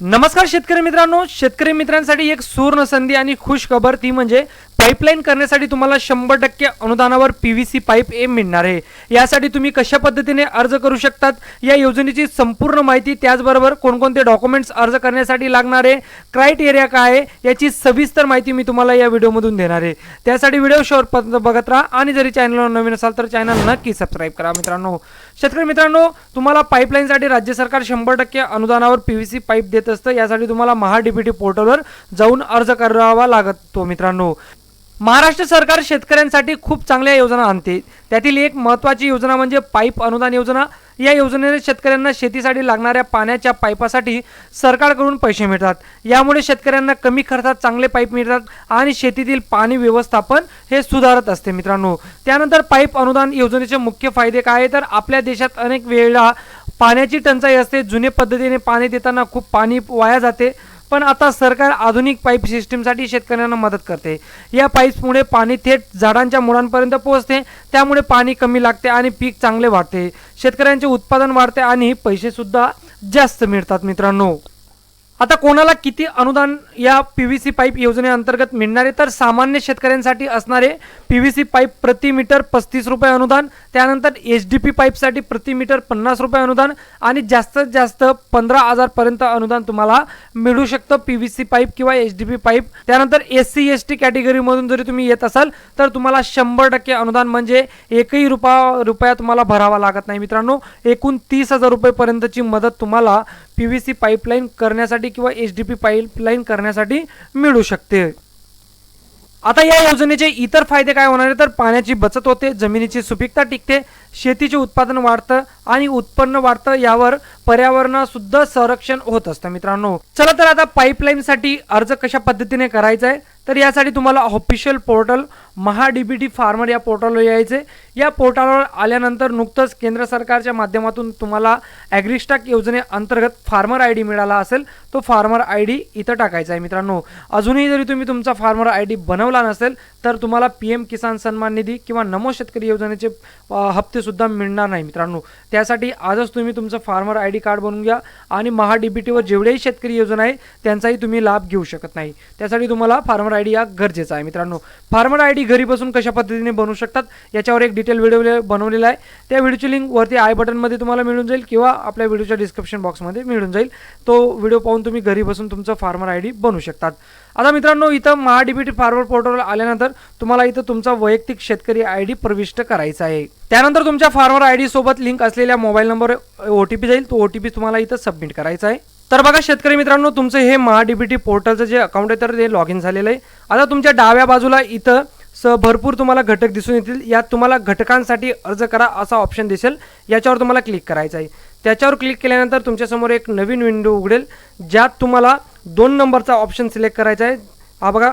नमस्कार शेतकरी मित्रांनो. शेतकरी मित्रांसाठी एक सुवर्ण संधी आणि खुश खबर ती म्हणजे पाईपलाईन करण्यासाठी तुम्हाला शंभर टक्के अनुदानावर पी व्ही सी पाईप ए मिळणार आहे. यासाठी तुम्ही कशा पद्धतीने अर्ज करू शकतात? या योजनेची संपूर्ण माहिती त्याचबरोबर कोणकोणते डॉक्युमेंट्स अर्ज करण्यासाठी लागणार आहे? क्रायटेरिया काय आहे? याची सविस्तर माहिती मी तुम्हाला या व्हिडिओमधून देणार आहे. त्यासाठी व्हिडिओ शेवटपर्यंत बघत राहा आणि जरी चॅनलवर नवीन असाल तर चॅनल नक्की सबस्क्राईब करा मित्रांनो. शेतकरी मित्रांनो तुम्हाला पाईपलाईनसाठी राज्य सरकार शंभर टक्के अनुदानावर पी व्ही सी पाईप देत असतं. यासाठी तुम्हाला महा डीबीटी पोर्टलवर जाऊन अर्ज करावा लागतो मित्रांनो. महाराष्ट्र सरकार शेतकऱ्यांसाठी खूप चांगल्या योजना आणते. त्यातील एक महत्त्वाची योजना म्हणजे पाईप अनुदान योजना. या योजनेने शेतकऱ्यांना शेतीसाठी लागणाऱ्या पाण्याच्या पाईपासाठी सरकारकडून पैसे मिळतात. यामुळे शेतकऱ्यांना कमी खर्चात चांगले पाईप मिळतात आणि शेतीतील पाणी व्यवस्थापन हे सुधारत असते मित्रांनो. त्यानंतर पाईप अनुदान योजनेचे मुख्य फायदे काय आहे तर आपल्या देशात अनेक वेळा पाण्याची टंचाई असते. जुने पद्धतीने पाणी देताना खूप पाणी वाया जाते. पण आता सरकार आधुनिक पाईप सिस्टीमसाठी शेतकऱ्यांना मदत करते. या पाईप्समुळे पाणी थेट झाडांच्या मुळांपर्यंत पोहोचते त्यामुळे पाणी कमी लागते आणि पीक चांगले वाढते. शेतकऱ्यांचे उत्पादन वाढते आणि पैसेसुद्धा जास्त मिळतात मित्रांनो. आता कोणाला किती अनुदान या पी व्ही सी पाईप योजनेअंतर्गत मिळणारे तर सामान्य शेतकऱ्यांसाठी असणारे पी व्ही सी पाईप प्रति मीटर पस्तीस रुपये अनुदान त्यानंतर एच डी पी पाईपसाठी प्रति मीटर पन्नास रुपये अनुदान आणि जास्तीत जास्त पंधरा हजारपर्यंत अनुदान तुम्हाला मिळू शकतं पी व्ही सी पाईप किंवा एच डी पी पाईप त्यानंतर एस सी एस टी कॅटेगरीमधून जरी तुम्ही येत असाल तर तुम्हाला शंभर टक्के अनुदान म्हणजे एकही रुपया रुपया तुम्हाला भरावा लागत नाही मित्रांनो. एकूण तीस हजार रुपयेपर्यंतची मदत तुम्हाला पी व्ही सी पाईपलाईन करण्यासाठी किंवा एच डी पी पाईपलाईन करण्यासाठी मिळू शकते. आता या योजनेचे इतर फायदे काय होणार आहे तर पाण्याची बचत होते जमिनीची सुपीकता टिकते शेतीचे उत्पादन वाढतं आणि उत्पन्न वाढतं यावर पर्यावरणासुद्धा संरक्षण होत असतं मित्रांनो. चला तर आता पाईपलाईनसाठी अर्ज कशा पद्धतीने करायचा आहे? तर यासाठी तुम्हाला official portal Maha B T farmer या पोर्टलवर यायचे. या पोर्टलवर आल्यानंतर नुकतंच केंद्र सरकारच्या माध्यमातून तुम्हाला ॲग्रिस्टाक योजनेअंतर्गत फार्मर आय डी मिळाला असेल तो फार्मर आय डी इथं टाकायचा आहे मित्रांनो. अजूनही जरी तुम्ही तुमचा फार्मर आय डी बनवला नसेल तर तुम्हाला पी एम किसान सन्मान निधी किंवा नमो शेतकरी योजनेचे हप्तेसुद्धा मिळणार नाही मित्रांनो. त्यासाठी आजच तुम्ही तुमचं फार्मर आय डी कार्ड बनवून घ्या आणि महा डी बी टीवर जेवढेही शेतकरी योजना आहे त्यांचाही तुम्ही लाभ घेऊ शकत नाही. त्यासाठी तुम्हाला फार्मर आय डी हा गरजेचा आहे मित्रांनो. फार्मर आय डी तुम्ही घरी बसून कशा पद्धतीने बनवू शकतात याच्यावर एक डिटेल व्हिडिओ बनवलेला आहे. त्या व्हिडिओची लिंक वरती आय बटनमध्ये तुम्हाला मिळून जाईल किंवा आपल्या व्हिडिओच्या डिस्क्रिप्शन बॉक्समध्ये मिळून जाईल. तो व्हिडिओ पाहून तुम्ही घरी बसून तुमचं फार्मर आय डी बनवू शकतात. आता मित्रांनो इथं महाडीबीटी फार्मर पोर्टलवर आल्यानंतर तुम्हाला इथं तुमचा वैयक्तिक शेतकरी आय डी प्रविष्ट करायचा आहे. त्यानंतर तुमच्या फार्मर आय डी सोबत लिंक असलेल्या mobile number O T P जाईल. तो ओ टी पी तुम्हाला इथं सबमिट करायचा आहे. तर बघा शेतकरी मित्रांनो तुमचं हे महाडीबीटी पोर्टलचं जे अकाउंट आहे तर ते लॉग इन झालेलं आहे. आता तुमच्या डाव्या बाजूला इथं स भरपूर तुम्हाला घटक दिसून येतील. यात तुम्हाला घटकांसाठी अर्ज करा असा ऑप्शन दिसेल. याच्यावर तुम्हाला क्लिक करायचं आहे. त्याच्यावर क्लिक केल्यानंतर तुमच्यासमोर एक नवीन विंडो उघडेल ज्यात तुम्हाला दोन नंबरचा ऑप्शन सिलेक्ट करायचा आहे. हा बघा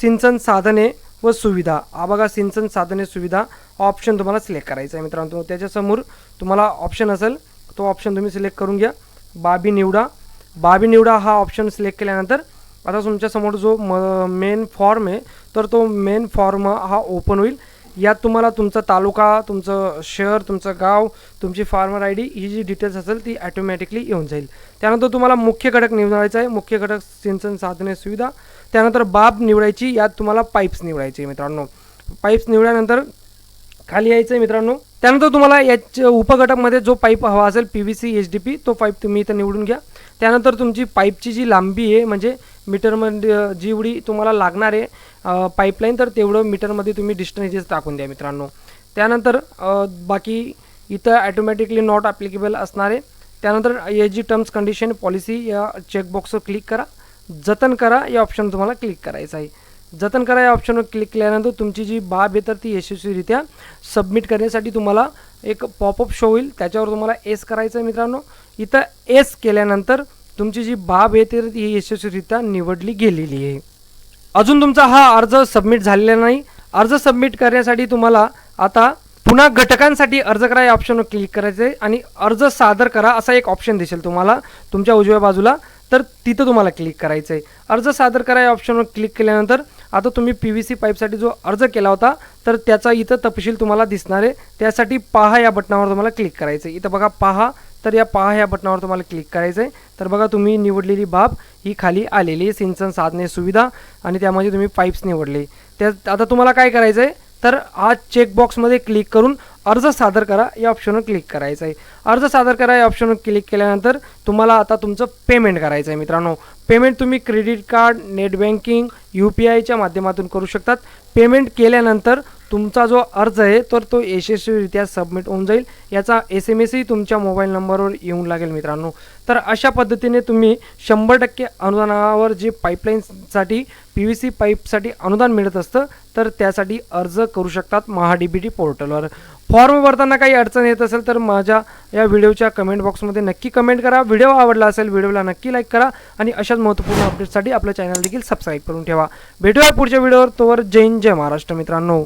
सिंचन साधने व सुविधा. हा बघा सिंचन साधने सुविधा ऑप्शन तुम्हाला सिलेक्ट करायचा आहे मित्रांनो. त्याच्यासमोर तुम्हाला ऑप्शन असेल तो ऑप्शन तुम्ही सिलेक्ट करून घ्या. बाबी निवडा. बाबी निवडा हा ऑप्शन सिलेक्ट केल्यानंतर आता तुमच्यासमोर जो म मेन फॉर्म आहे तर तो मेन फॉर्म हा ओपन होईल. यात तुम्हाला तुमचा तालुका तुमचं शहर तुमचं गाव तुमची फार्मर आय डी ही जी डिटेल्स असेल ती ॲटोमॅटिकली येऊन जाईल. त्यानंतर तुम्हाला मुख्य घटक निवडायचा आहे. मुख्य घटक सिंचन साधने सुविधा. त्यानंतर बाब निवडायची यात तुम्हाला पाईप्स निवडायचे मित्रांनो. पाईप्स निवडल्यानंतर खाली यायचं आहे मित्रांनो. त्यानंतर तुम्हाला याच्या उपघटकमध्ये जो पाईप हवा असेल P V C H D P तो पाईप तुम्ही इथं निवडून घ्या. त्यानंतर तुमची पाईपची जी लांबी आहे म्हणजे मीटरमध्ये जेवढी तुम्हाला लागणार आहे पाईपलाईन तर तेवढं मीटरमध्ये तुम्ही डिस्टन्सेस टाकून द्या मित्रांनो. त्यानंतर बाकी इथं ॲटोमॅटिकली नॉट ॲप्लिकेबल असणार आहे त्यानंतर ए जी टर्म्स कंडिशन पॉलिसी या चेकबॉक्सवर क्लिक करा. जतन करा या ऑप्शन तुम्हाला क्लिक करायचं आहे. जतन करा या ऑप्शनवर क्लिक केल्यानंतर तुमची जी बाब आहे तर ती यशस्वीरित्या सबमिट करण्यासाठी तुम्हाला एक पॉपअप शो होईल. त्याच्यावर तुम्हाला एस करायचं आहे मित्रांनो. इथं एस केल्यानंतर तुमची जी बाब आहे तर ती यशस्वीरित्या निवडली गेलेली आहे. अजून तुमचा हा अर्ज सबमिट झालेला नाही. अर्ज सबमिट करण्यासाठी तुम्हाला आता पुन्हा घटकांसाठी अर्ज करा या ऑप्शनवर क्लिक करायचं आहे आणि अर्ज सादर करा असा एक ऑप्शन दिसेल तुम्हाला तुमच्या उजव्या बाजूला. तर तिथं तुम्हाला क्लिक करायचं आहे अर्ज सादर करा या ऑप्शनवर क्लिक केल्यानंतर आता तुम्ही पी व्ही सी पाईपसाठी जो अर्ज केला होता तर त्याचा इथं तपशील तुम्हाला दिसणार आहे. त्यासाठी पहा या बटनावर तुम्हाला क्लिक करायचं आहे इथं बघा पहा तर या पहा या बटनावर तुम्हाला क्लिक करायचं आहे तर बघा तुम्ही निवडलेली बाब ही खाली आलेली सिंचन साधने सुविधा आणि त्यामध्ये तुम्ही पाईप्स निवडले. त्या आता तुम्हाला काय करायचं आहे तर हा चेकबॉक्समध्ये क्लिक करून अर्ज सादर करा या ऑप्शनवर क्लिक करायचं आहे अर्ज सादर करा या ऑप्शनवर क्लिक केल्यानंतर तुम्हाला आता तुमचं पेमेंट करायचं आहे मित्रांनो. पेमेंट तुम्ही credit card net banking U P आयच्या माध्यमातून करू शकतात. पेमेंट केल्यानंतर तुमचा जो अर्ज आहे तर तो यशस्वीरित्या सबमिट होऊन जाईल. याचा एस एम एसही तुमच्या मोबाईल नंबरवर येऊन लागेल मित्रांनो. तर अशा पद्धतीने तुम्ही शंभर टक्के अनुदानावर जे पाईपलाईनसाठी पी व्ही सी पाईपसाठी अनुदान मिळत असतं तर त्यासाठी अर्ज करू शकतात महा डी बी टी पोर्टलवर फॉर्म भरताना काही अडचण येत असेल तर माझ्या या व्हिडिओच्या कमेंट बॉक्समध्ये नक्की कमेंट करा. व्हिडिओ आवडला असेल व्हिडिओला नक्की लाईक करा आणि अशाच महत्त्वपूर्ण अपडेटसाठी आपलं चॅनल देखील सबस्क्राईब करून ठेवा. भेटूया पुढच्या व्हिडिओवर तोवर जैन जय महाराष्ट्र मित्रांनो.